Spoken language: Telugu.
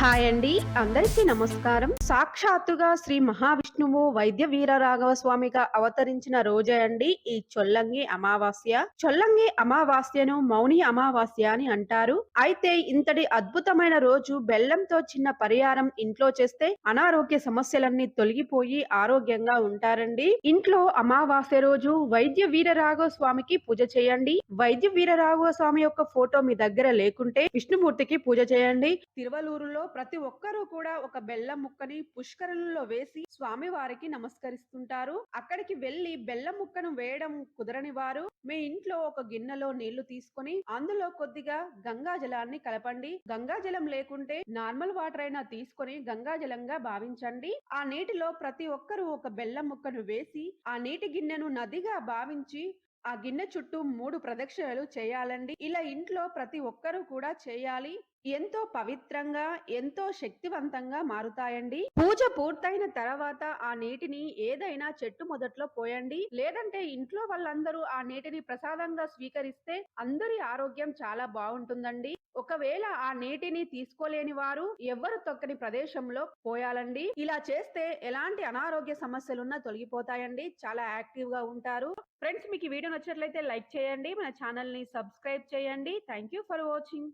హాయ్ అండి. అందరికీ నమస్కారం. సాక్షాత్తుగా శ్రీ మహావిష్ణువు వైద్య వీర రాఘవ స్వామిగా అవతరించిన రోజే అండి ఈ చొల్లంగి అమావాస్య. చొల్లంగి అమావాస్యను మౌని అమావాస్య అని అంటారు. అయితే ఇంతటి అద్భుతమైన రోజు బెల్లంతో చిన్న పరిహారం ఇంట్లో చేస్తే అనారోగ్య సమస్యలన్నీ తొలగిపోయి ఆరోగ్యంగా ఉంటారండి. ఇంట్లో అమావాస్య రోజు వైద్య వీర రాఘవ స్వామికి పూజ చేయండి. వైద్య వీర రాఘవ స్వామి యొక్క ఫోటో మీ దగ్గర లేకుంటే విష్ణుమూర్తికి పూజ చేయండి. తిరువలూరులో ప్రతి ఒక్కరూ కూడా ఒక బెల్లం ముక్కని పుష్కరంలో వేసి స్వామి వారికి నమస్కరిస్తుంటారు. అక్కడికి వెళ్ళి బెల్లం ముక్కను వేయడం కుదరని వారు మీ ఇంట్లో ఒక గిన్నెలో నీళ్ళు తీసుకొని అందులో కొద్దిగా గంగా జలాన్ని కలపండి. గంగా జలం లేకుంటే నార్మల్ వాటర్ అయినా తీసుకొని గంగా జలంగా భావించండి. ఆ నీటిలో ప్రతి ఒక్కరూ ఒక బెల్లం ముక్కను వేసి ఆ నీటి గిన్నెను నదిగా భావించి ఆ గిన్నె చుట్టూ మూడు ప్రదక్షిణలు చేయాలండి. ఇలా ఇంట్లో ప్రతి ఒక్కరూ కూడా చేయాలి. ఎంతో పవిత్రంగా ఎంతో శక్తివంతంగా మారుతాయండి. పూజ పూర్తయిన తర్వాత ఆ నీటిని ఏదైనా చెట్టు మొదట్లో పోయండి. లేదంటే ఇంట్లో వాళ్ళందరూ ఆ నీటిని ప్రసాదంగా స్వీకరిస్తే అందరి ఆరోగ్యం చాలా బాగుంటుందండి. ఒకవేళ ఆ నీటిని తీసుకోలేని వారు ఎవ్వరు తొక్కని ప్రదేశంలో పోయాలండి. ఇలా చేస్తే ఎలాంటి అనారోగ్య సమస్యలున్నా తొలగిపోతాయండి. చాలా యాక్టివ్గా ఉంటారు. ఫ్రెండ్స్ మీకు వీడియో నచ్చినట్లయితే లైక్ చేయండి మన ఛానల్ని సబ్స్క్రైబ్ చేయండి. Thank you for watching